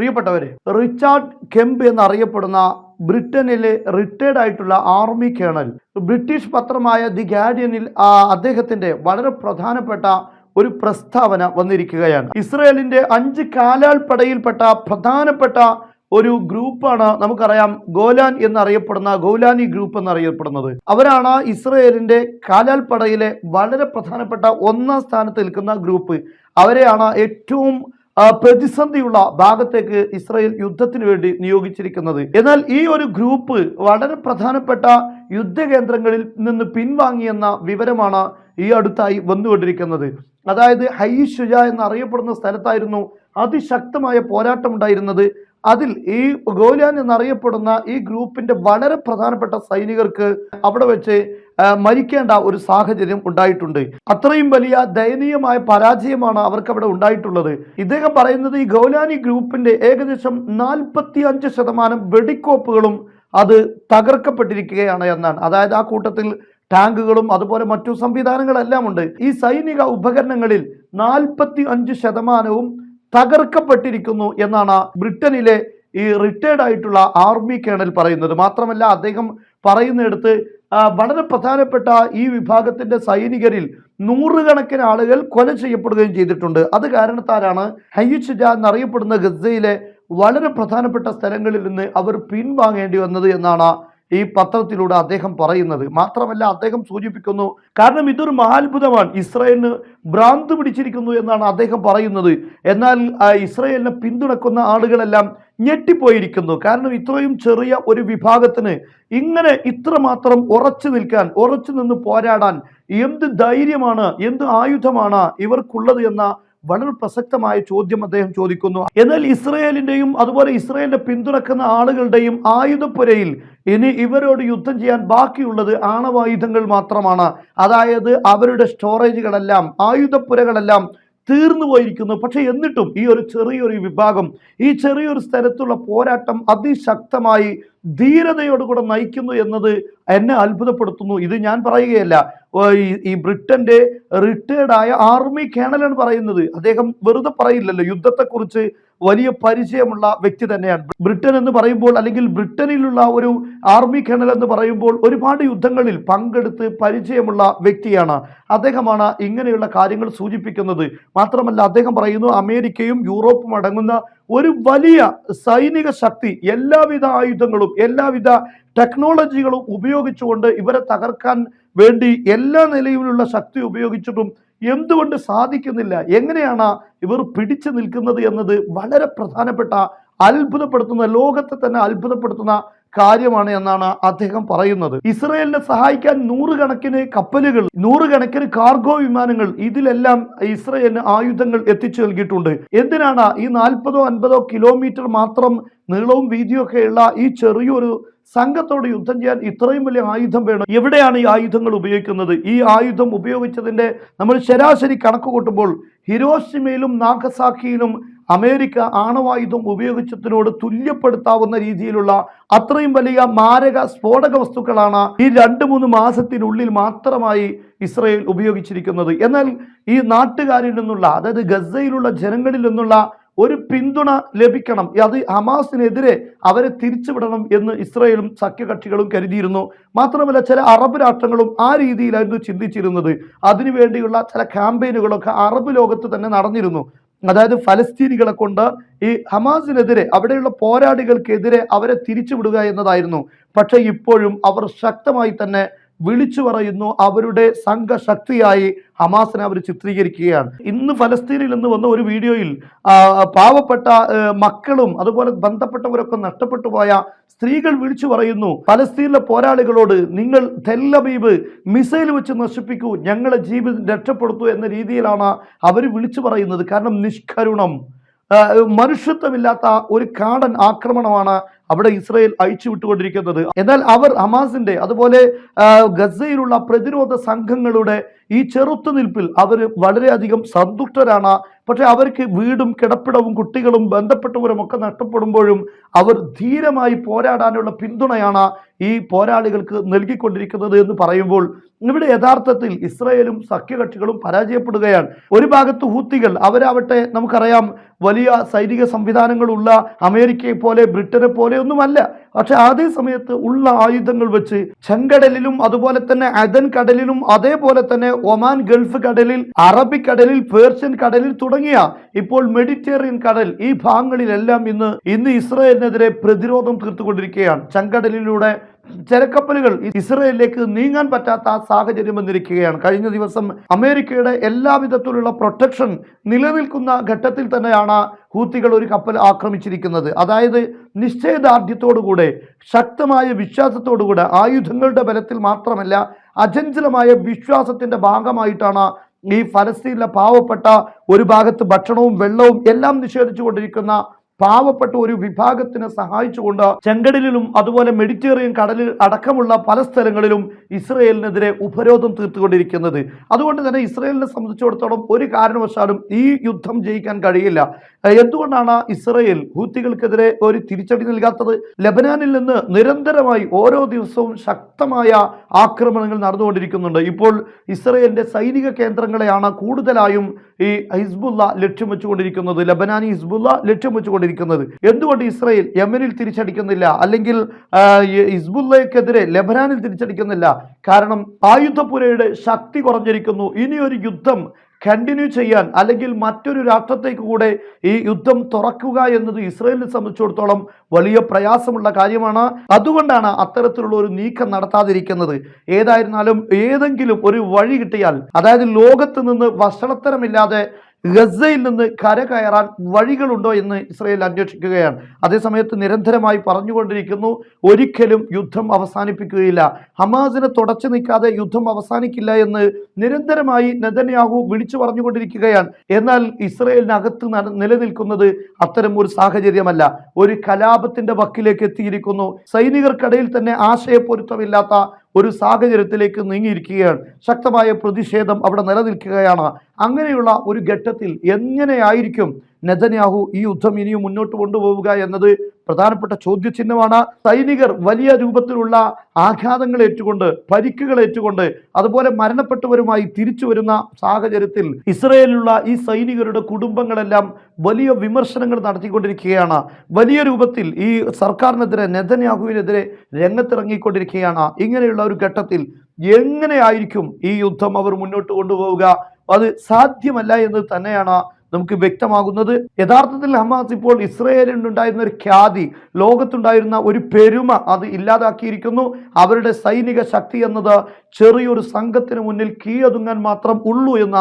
പ്രിയപ്പെട്ടവരെ റിച്ചാർഡ് കെമ്പ് എന്നറിയപ്പെടുന്ന ബ്രിട്ടനിലെ റിട്ടയർഡ് ആയിട്ടുള്ള ആർമി കേണൽ ബ്രിട്ടീഷ് പത്രമായ ദി ഗാഡിയനിൽ ആ, അദ്ദേഹത്തിന്റെ വളരെ പ്രധാനപ്പെട്ട ഒരു പ്രസ്താവന വന്നിരിക്കുകയാണ്. ഇസ്രയേലിന്റെ അഞ്ച് കാലാൾപ്പടയിൽപ്പെട്ട പ്രധാനപ്പെട്ട ഒരു ഗ്രൂപ്പാണ് നമുക്കറിയാം ഗോലാൻ എന്നറിയപ്പെടുന്ന ഗോലാനി ഗ്രൂപ്പ് എന്നറിയപ്പെടുന്നത്. അവരാണ് ഇസ്രയേലിന്റെ കാലാൽപ്പടയിലെ വളരെ പ്രധാനപ്പെട്ട ഒന്നാം സ്ഥാനത്ത് നിൽക്കുന്ന ഗ്രൂപ്പ്. അവരെയാണ് ഏറ്റവും പ്രതിസന്ധിയുള്ള ഭാഗത്തേക്ക് ഇസ്രായേൽ യുദ്ധത്തിന് വേണ്ടി നിയോഗിച്ചിരിക്കുന്നത്. എന്നാൽ ഈ ഒരു ഗ്രൂപ്പ് വളരെ പ്രധാനപ്പെട്ട യുദ്ധകേന്ദ്രങ്ങളിൽ നിന്ന് പിൻവാങ്ങിയെന്ന വിവരമാണ് ഈ അടുത്തായി വന്നുകൊണ്ടിരിക്കുന്നത്. അതായത് ഹൈ ഷുജ എന്നറിയപ്പെടുന്ന സ്ഥലത്തായിരുന്നു അതിശക്തമായ പോരാട്ടം ഉണ്ടായിരുന്നത്. അതിൽ ഈ ഗോലാൻ എന്നറിയപ്പെടുന്ന ഈ ഗ്രൂപ്പിന്റെ വളരെ പ്രധാനപ്പെട്ട സൈനികർക്ക് അവിടെ വെച്ച് മരിക്കേണ്ട ഒരു സാഹചര്യം ഉണ്ടായിട്ടുണ്ട്. അത്രയും വലിയ ദയനീയമായ പരാജയമാണ് അവർക്ക് അവിടെ ഉണ്ടായിട്ടുള്ളത്. ഇദ്ദേഹം പറയുന്നത് ഈ ഗൗലാനി ഗ്രൂപ്പിന്റെ ഏകദേശം നാൽപ്പത്തി അഞ്ച് ശതമാനം വെടിക്കോപ്പുകളും അത് തകർക്കപ്പെട്ടിരിക്കുകയാണ് എന്നാണ്. അതായത് ആ കൂട്ടത്തിൽ ടാങ്കുകളും അതുപോലെ മറ്റു സംവിധാനങ്ങളെല്ലാം ഉണ്ട്. ഈ സൈനിക ഉപകരണങ്ങളിൽ നാൽപ്പത്തി അഞ്ച് ശതമാനവും തകർക്കപ്പെട്ടിരിക്കുന്നു എന്നാണ് ബ്രിട്ടനിലെ ഈ റിട്ടയർഡ് ആയിട്ടുള്ള ആർമി കേണൽ പറയുന്നത്. മാത്രമല്ല അദ്ദേഹം പറയുന്നിടത്ത് വളരെ പ്രധാനപ്പെട്ട ഈ വിഭാഗത്തിന്റെ സൈനികരിൽ നൂറുകണക്കിന് ആളുകൾ കൊല ചെയ്യപ്പെടുകയും ചെയ്തിട്ടുണ്ട്. അത് കാരണത്താലാണ് ഹയ്യുഷിജ എന്നറിയപ്പെടുന്ന ഗസയിലെ വളരെ പ്രധാനപ്പെട്ട സ്ഥലങ്ങളിൽ നിന്ന് അവർ പിൻവാങ്ങേണ്ടി വന്നത് എന്നാണ് ഈ പത്രത്തിലൂടെ അദ്ദേഹം പറയുന്നത്. മാത്രമല്ല അദ്ദേഹം സൂചിപ്പിക്കുന്നു കാരണം ഇതൊരു മഹാത്ഭുതമാണ്. ഇസ്രയേലിന് ഭ്രാന്ത് പിടിച്ചിരിക്കുന്നു എന്നാണ് അദ്ദേഹം പറയുന്നത്. എന്നാൽ ഇസ്രയേലിനെ പിന്തുണക്കുന്ന ആളുകളെല്ലാം ഞെട്ടിപ്പോയിരിക്കുന്നു. കാരണം ഇത്രയും ചെറിയ ഒരു വിഭാഗത്തിന് ഇങ്ങനെ ഇത്രമാത്രം ഉറച്ചു നിൽക്കാൻ ഉറച്ചു നിന്ന് പോരാടാൻ എന്ത് ധൈര്യമാണ് എന്ത് ആയുധമാണ് ഇവർക്കുള്ളത് എന്ന വളരെ പ്രസക്തമായ ചോദ്യം അദ്ദേഹം ചോദിക്കുന്നു. എന്നാൽ ഇസ്രയേലിന്റെയും അതുപോലെ ഇസ്രയേലിനെ പിന്തുണക്കുന്ന ആളുകളുടെയും ആയുധപ്പുരയിൽ ഇനി ഇവരോട് യുദ്ധം ചെയ്യാൻ ബാക്കിയുള്ളത് ആണവായുധങ്ങൾ മാത്രമാണ്. അതായത് അവരുടെ സ്റ്റോറേജുകളെല്ലാം ആയുധപ്പുരകളെല്ലാം തീർന്നു പോയിരിക്കുന്നു. പക്ഷേ എന്നിട്ടും ഈ ഒരു ചെറിയൊരു വിഭാഗം ഈ ചെറിയൊരു സ്ഥലത്തുള്ള പോരാട്ടം അതിശക്തമായി ധീരതയോടുകൂടെ നയിക്കുന്നു എന്നത് എന്നെ അത്ഭുതപ്പെടുത്തുന്നു. ഇത് ഞാൻ പറയുകയല്ല. ഈ- ബ്രിട്ടന്റെ റിട്ടയർഡ് ആയ ആർമി കേണലാണ് പറയുന്നത്. അദ്ദേഹം വെറുതെ പറയില്ലല്ലോ. യുദ്ധത്തെക്കുറിച്ച് വലിയ പരിചയമുള്ള വ്യക്തി തന്നെയാണ്. ബ്രിട്ടൻ എന്ന് പറയുമ്പോൾ അല്ലെങ്കിൽ ബ്രിട്ടനിലുള്ള ഒരു ആർമി കേണൽ എന്ന് പറയുമ്പോൾ ഒരുപാട് യുദ്ധങ്ങളിൽ പങ്കെടുത്ത് പരിചയമുള്ള വ്യക്തിയാണ്. അദ്ദേഹമാണ് ഇങ്ങനെയുള്ള കാര്യങ്ങൾ സൂചിപ്പിക്കുന്നത്. മാത്രമല്ല അദ്ദേഹം പറയുന്നു അമേരിക്കയും യൂറോപ്പും അടങ്ങുന്ന ഒരു വലിയ സൈനിക ശക്തി എല്ലാവിധ ആയുധങ്ങളും എല്ലാവിധ ടെക്നോളജികളും ഉപയോഗിച്ചുകൊണ്ട് ഇവരെ തകർക്കാൻ വേണ്ടി എല്ലാ നിലയിലുള്ള ശക്തി ഉപയോഗിച്ചിട്ടും എന്തുകൊണ്ട് സാധിക്കുന്നില്ല? എങ്ങനെയാണ് ഇവർ പിടിച്ചു നിൽക്കുന്നത് എന്നത് വളരെ പ്രധാനപ്പെട്ട അത്ഭുതപ്പെടുത്തുന്ന ലോകത്തെ തന്നെ അത്ഭുതപ്പെടുത്തുന്ന കാര്യമാണ് എന്നാണ് അദ്ദേഹം പറയുന്നത്. ഇസ്രയേലിനെ സഹായിക്കാൻ നൂറുകണക്കിന് കപ്പലുകൾ നൂറുകണക്കിന് കാർഗോ വിമാനങ്ങൾ ഇതിലെല്ലാം ഇസ്രയേലിന് ആയുധങ്ങൾ എത്തിച്ചു നൽകിയിട്ടുണ്ട്. എന്തിനാണ് ഈ നാൽപ്പതോ അൻപതോ കിലോമീറ്റർ മാത്രം നീളവും വീതിയും ഒക്കെയുള്ള ഈ ചെറിയൊരു സംഘത്തോട് യുദ്ധം ചെയ്യാൻ ഇത്രയും വലിയ ആയുധം വേണം. എവിടെയാണ് ഈ ആയുധങ്ങൾ ഉപയോഗിക്കുന്നത്? ഈ ആയുധം ഉപയോഗിച്ചതിന്റെ നമ്മൾ ശരാശരി കണക്ക് കൂട്ടുമ്പോൾ ഹിരോഷിമയിലും നാഗസാക്കിയിലും അമേരിക്ക ആണവായുധം ഉപയോഗിച്ചതിനോട് തുല്യപ്പെടുത്താവുന്ന രീതിയിലുള്ള അത്രയും വലിയ മാരക സ്ഫോടക വസ്തുക്കളാണ് ഈ രണ്ട് മൂന്ന് മാസത്തിനുള്ളിൽ മാത്രമായി ഇസ്രയേൽ ഉപയോഗിച്ചിരിക്കുന്നത്. എന്നാൽ ഈ നാട്ടുകാരിൽ നിന്നുള്ള അതായത് ഗസയിലുള്ള ജനങ്ങളിൽ നിന്നുള്ള ഒരു പിന്തുണ ലഭിക്കണം. അത് ഹമാസിനെതിരെ അവരെ തിരിച്ചുവിടണം എന്ന് ഇസ്രയേലും സഖ്യകക്ഷികളും കരുതിയിരുന്നു. മാത്രമല്ല ചില അറബ് രാഷ്ട്രങ്ങളും ആ രീതിയിലായിരുന്നു ചിന്തിച്ചിരുന്നത്. അതിനുവേണ്ടിയുള്ള ചില ക്യാമ്പയിനുകളൊക്കെ അറബ് ലോകത്ത് തന്നെ നടന്നിരുന്നു. അതായത് ഫലസ്തീനികളെ കൊണ്ട് ഈ ഹമാസിനെതിരെ അവിടെയുള്ള പോരാളികൾക്കെതിരെ അവരെ തിരിച്ചുവിടുക എന്നതായിരുന്നു. പക്ഷേ ഇപ്പോഴും അവർ ശക്തമായി തന്നെ വിളിച്ചു പറയുന്നു അവരുടെ സംഘശക്തിയായി ഹമാസിനെ അവർ ചിത്രീകരിക്കുകയാണ്. ഇന്ന് ഫലസ്തീനിൽ നിന്ന് വന്ന ഒരു വീഡിയോയിൽ പാവപ്പെട്ട മക്കളും അതുപോലെ ബന്ധപ്പെട്ടവരൊക്കെ നഷ്ടപ്പെട്ടു പോയ സ്ത്രീകൾ വിളിച്ചു പറയുന്നു ഫലസ്തീനിലെ പോരാളികളോട് നിങ്ങൾ തെല്ലബീബ് മിസൈൽ വെച്ച് നശിപ്പിക്കൂ ഞങ്ങളെ ജീവിതം രക്ഷപ്പെടുത്തൂ എന്ന രീതിയിലാണ് അവർ വിളിച്ചു പറയുന്നത്. കാരണം നിഷ്കരുണം. മനുഷ്യത്വമില്ലാത്ത ഒരു കാടൻ ആക്രമണമാണ് അവിടെ ഇസ്രയേൽ അയച്ചു വിട്ടുകൊണ്ടിരിക്കുന്നത് എന്നാൽ അവർ ഹമാസിന്റെ അതുപോലെ ഗസയിലുള്ള പ്രതിരോധ സംഘങ്ങളുടെ ഈ ചെറുത്തുനിൽപ്പിൽ അവർ വളരെയധികം സന്തുഷ്ടരാണ്. പക്ഷെ അവർക്ക് വീടും കിടപ്പിടവും കുട്ടികളും ബന്ധപ്പെട്ടവരും ഒക്കെ നഷ്ടപ്പെടുമ്പോഴും അവർ ധീരമായി പോരാടാനുള്ള പിന്തുണയാണ് ഈ പോരാളികൾക്ക് നൽകിക്കൊണ്ടിരിക്കുന്നത് എന്ന് പറയുമ്പോൾ ഇവിടെ യഥാർത്ഥത്തിൽ ഇസ്രയേലും സഖ്യകക്ഷികളും പരാജയപ്പെടുകയാണ്. ഒരു ഭാഗത്ത് ഹൂത്തികൾ അവരാവട്ടെ നമുക്കറിയാം വലിയ സൈനിക സംവിധാനങ്ങളുള്ള അമേരിക്കയെ പോലെ ബ്രിട്ടനെ പോലെ ഒന്നുമല്ല. പക്ഷെ അതേ സമയത്ത് ഉള്ള ആയുധങ്ങൾ വെച്ച് ചെങ്കടലിലും അതുപോലെ തന്നെ അദൻ കടലിലും അതേപോലെ തന്നെ ഒമാൻ ഗൾഫ് കടലിൽ അറബിക്കടലിൽ പേർഷ്യൻ കടലിൽ തുടങ്ങിയ ഇപ്പോൾ മെഡിറ്ററേനിയൻ കടൽ ഈ ഭാഗങ്ങളിലെല്ലാം ഇന്ന് ഇന്ന് ഇസ്രയേലിനെതിരെ പ്രതിരോധം തീർത്തുകൊണ്ടിരിക്കുകയാണ്. ചെങ്കടലിലൂടെ ചരക്കപ്പലുകൾ ഇസ്രയേലിലേക്ക് നീങ്ങാൻ പറ്റാത്ത സാഹചര്യം വന്നിരിക്കുകയാണ്. കഴിഞ്ഞ ദിവസം അമേരിക്കയുടെ എല്ലാവിധത്തിലുള്ള പ്രൊട്ടക്ഷൻ നിലനിൽക്കുന്ന ഘട്ടത്തിൽ തന്നെയാണ് ഹൂത്തികൾ ഒരു കപ്പൽ ആക്രമിച്ചിരിക്കുന്നത്. അതായത് നിശ്ചയദാർഢ്യത്തോടുകൂടെ ശക്തമായ വിശ്വാസത്തോടുകൂടെ ആയുധങ്ങളുടെ ബലത്തിൽ മാത്രമല്ല അചഞ്ചലമായ വിശ്വാസത്തിന്റെ ഭാഗമായിട്ടാണ് ഈ ഫലസ്തീനിലെ പാവപ്പെട്ട ഒരു ഭാഗത്ത് ഭക്ഷണവും വെള്ളവും എല്ലാം നിഷേധിച്ചു കൊണ്ടിരിക്കുന്ന പാവപ്പെട്ട ഒരു വിഭാഗത്തിന് സഹായിച്ചുകൊണ്ട് ചെങ്കടലിലും അതുപോലെ മെഡിറ്ററേനിയൻ കടലിൽ അടക്കമുള്ള പല സ്ഥലങ്ങളിലും ഇസ്രയേലിനെതിരെ ഉപരോധം തീർത്തുകൊണ്ടിരിക്കുന്നത്. അതുകൊണ്ട് തന്നെ ഇസ്രയേലിനെ സംബന്ധിച്ചിടത്തോളം ഒരു കാരണവശാലും ഈ യുദ്ധം ജയിക്കാൻ കഴിയില്ല. എന്തുകൊണ്ടാണ് ഇസ്രയേൽ ഹൂത്തികൾക്കെതിരെ ഒരു തിരിച്ചടി നൽകാത്തത്? ലബനാനിൽ നിന്ന് നിരന്തരമായി ഓരോ ദിവസവും ശക്തമായ ആക്രമണങ്ങൾ നടന്നുകൊണ്ടിരിക്കുന്നുണ്ട്. ഇപ്പോൾ ഇസ്രയേലിന്റെ സൈനിക കേന്ദ്രങ്ങളെയാണ് കൂടുതലായും ഈ ഹിസ്ബുല്ല ലക്ഷ്യം വെച്ചുകൊണ്ടിരിക്കുന്നത്. ലബനാനി ഹിസ്ബുല്ല ലക്ഷ്യം വെച്ചുകൊണ്ടിരിക്കുന്നത്. എന്തുകൊണ്ട് ഇസ്രയേൽ യമനിൽ തിരിച്ചടിക്കുന്നില്ല? അല്ലെങ്കിൽ ഇസ്ബുല്ലയ്ക്കെതിരെ ലബനാനിൽ തിരിച്ചടിക്കുന്നില്ല? കാരണം ആയുധപുരയുടെ ശക്തി കുറഞ്ഞിരിക്കുന്നു. ഇനിയൊരു യുദ്ധം കണ്ടിന്യൂ ചെയ്യാൻ അല്ലെങ്കിൽ മറ്റൊരു രാഷ്ട്രത്തേക്ക് കൂടെ ഈ യുദ്ധം തുറക്കുക എന്നത് ഇസ്രയേലിനെ സംബന്ധിച്ചിടത്തോളം വലിയ പ്രയാസമുള്ള കാര്യമാണ്. അതുകൊണ്ടാണ് അത്തരത്തിലുള്ള ഒരു നീക്കം നടത്താതിരിക്കുന്നത്. ഏതായിരുന്നാലും ഏതെങ്കിലും ഒരു വഴി കിട്ടിയാൽ അതായത് ലോകത്ത് നിന്ന് വഷളത്തരമില്ലാതെ ഗസയിൽ നിന്ന് കര കയറാൻ വഴികളുണ്ടോ എന്ന് ഇസ്രയേൽ അന്വേഷിക്കുകയാണ്. അതേസമയത്ത് നിരന്തരമായി പറഞ്ഞുകൊണ്ടിരിക്കുന്നു ഒരിക്കലും യുദ്ധം അവസാനിപ്പിക്കുകയില്ല. ഹമാസിനെ തുടച്ചു നിൽക്കാതെ യുദ്ധം അവസാനിക്കില്ല എന്ന് നിരന്തരമായി നെതന്യാഹു വിളിച്ചു പറഞ്ഞുകൊണ്ടിരിക്കുകയാണ്. എന്നാൽ ഇസ്രയേലിനകത്ത് നിലനിൽക്കുന്നത് അത്തരം ഒരു സാഹചര്യമല്ല. ഒരു കലാപത്തിന്റെ വക്കിലേക്ക് എത്തിയിരിക്കുന്നു. സൈനികർക്കിടയിൽ തന്നെ ആശയപ്പൊരുത്തമില്ലാത്ത ഒരു സാഹചര്യത്തിലേക്ക് നീങ്ങിയിരിക്കുകയാണ്. ശക്തമായ പ്രതിഷേധം അവിടെ നിലനിൽക്കുകയാണ്. അങ്ങനെയുള്ള ഒരു ഘട്ടത്തിൽ എങ്ങനെയായിരിക്കും നെതന്യാഹു ഈ യുദ്ധം ഇനിയും മുന്നോട്ട് കൊണ്ടുപോവുക എന്നത് പ്രധാനപ്പെട്ട ചോദ്യചിഹ്നമാണ്. സൈനികർ വലിയ രൂപത്തിലുള്ള ആഘാതങ്ങൾ ഏറ്റുകൊണ്ട് പരിക്കുകൾ ഏറ്റുകൊണ്ട് അതുപോലെ മരണപ്പെട്ടവരുമായി തിരിച്ചു വരുന്ന സാഹചര്യത്തിൽ ഇസ്രയേലിലുള്ള ഈ സൈനികരുടെ കുടുംബങ്ങളെല്ലാം വലിയ വിമർശനങ്ങൾ നടത്തിക്കൊണ്ടിരിക്കുകയാണ്. വലിയ രൂപത്തിൽ ഈ സർക്കാരിനെതിരെ നെതന്യാഹുവിനെതിരെ രംഗത്തിറങ്ങിക്കൊണ്ടിരിക്കുകയാണ്. ഇങ്ങനെയുള്ള ഒരു ഘട്ടത്തിൽ എങ്ങനെയായിരിക്കും ഈ യുദ്ധം അവർ മുന്നോട്ട് കൊണ്ടുപോവുക? അത് സാധ്യമല്ല എന്ന് തന്നെയാണ് നമുക്ക് വ്യക്തമാകുന്നത് യഥാർത്ഥത്തിൽ ഹമാസ് ഇപ്പോൾ ഇസ്രയേലിനുണ്ടായിരുന്ന ഒരു ഖ്യാതി ലോകത്തുണ്ടായിരുന്ന ഒരു പെരുമ അത് ഇല്ലാതാക്കിയിരിക്കുന്നു. അവരുടെ സൈനിക ശക്തി എന്നത് ചെറിയൊരു സംഘത്തിന് മുന്നിൽ കീഴൊതുങ്ങാൻ മാത്രം ഉള്ളൂ എന്ന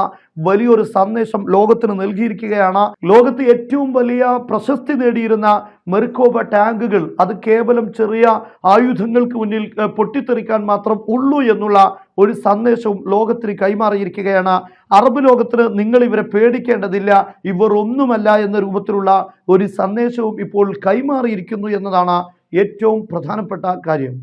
വലിയൊരു സന്ദേശം ലോകത്തിന് നൽകിയിരിക്കുകയാണ്. ലോകത്ത് ഏറ്റവും വലിയ പ്രശസ്തി നേടിയിരുന്ന മെർക്കോബ ടാങ്കുകൾ അത് കേവലം ചെറിയ ആയുധങ്ങൾക്ക് മുന്നിൽ പൊട്ടിത്തെറിക്കാൻ മാത്രം ഉള്ളൂ എന്നുള്ള ഒരു സന്ദേശവും ലോകത്തിന് കൈമാറിയിരിക്കുകയാണ്. അറബ് ലോകത്തിന് നിങ്ങൾ ഇവരെ പേടിക്കേണ്ടതില്ല ഇവർ ഒന്നുമല്ല എന്ന രൂപത്തിലുള്ള ഒരു സന്ദേശവും ഇപ്പോൾ കൈമാറിയിരിക്കുന്നു എന്നതാണ് ഏറ്റവും പ്രധാനപ്പെട്ട കാര്യം.